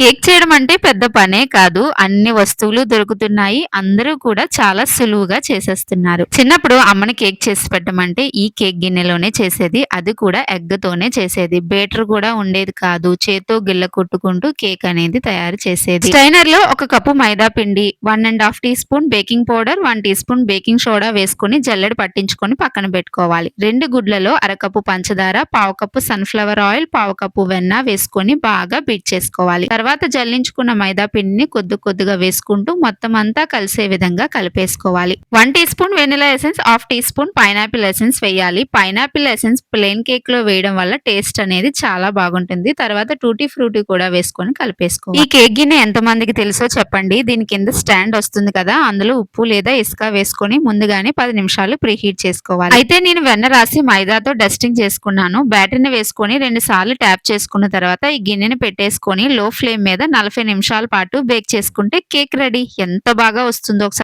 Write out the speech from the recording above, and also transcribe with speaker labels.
Speaker 1: Cake చేయడం అంటే పెద్ద పనే కాదు. అన్ని వస్తువులు దొరుకుతున్నాయి. అందరూ కూడా చాలా సులువుగా చేసేస్తున్నారు. చిన్నప్పుడు అమ్మని కేక్ చేసి పెట్టమంటే ఈ కేక్ గిన్నెలోనే చేసేది. అది కూడా ఎగ్ తోనే చేసేది. బేటర్ కూడా ఉండేది కాదు. చేతో గిల్ల కొట్టుకుంటూ కేక్ అనేది తయారు చేసేది. స్టైనర్లో ఒక కప్పు మైదా పిండి one and half teaspoon baking powder one teaspoon baking soda వేసుకొని జల్లెడ పట్టించుకొని పక్కన పెట్టుకోవాలి. రెండు గుడ్లలో అరకప్పు పంచదార పావు కప్పు సన్ఫ్లవర్ ఆయిల్ పావు కప్పు వెన్న వేసుకొని బాగా బీట్ చేసుకోవాలి. తర్వాత జల్లించుకున్న మైదా పిండిని కొద్ది కొద్దిగా వేసుకుంటూ మొత్తం అంతా కలిసే విధంగా కలిపేసుకోవాలి. One teaspoon vanilla essence half teaspoon pineapple essence వేయాలి. పైనాపిల్ ఎసెన్స్ ప్లెయిన్ కేక్లో వేయడం వల్ల టేస్ట్ అనేది చాలా బాగుంటుంది. తర్వాత టూటీ ఫ్రూటీ కూడా వేసుకొని కలిపేసుకోవాలి. ఈ కేక్ గిన్నె ఎంత మందికి తెలుసో చెప్పండి. దీని కింద స్టాండ్ వస్తుంది కదా అందులో ఉప్పు లేదా ఇసుక వేసుకొని ముందుగానే పది నిమిషాలు ప్రీహీట్ చేసుకోవాలి. అయితే నేను వెన్న రాసి మైదాతో డస్టింగ్ చేసుకున్నాను. బ్యాటరీని వేసుకొని రెండు సార్లు ట్యాప్ చేసుకున్న తర్వాత ఈ గిన్నెని పెట్టేసుకొని లో ఫ్లేమ్ మీద నలభై నిమిషాల పాటు బేక్ చేసుకుంటే కేక్ రెడీ. ఎంత బాగా వస్తుందో ఒకసారి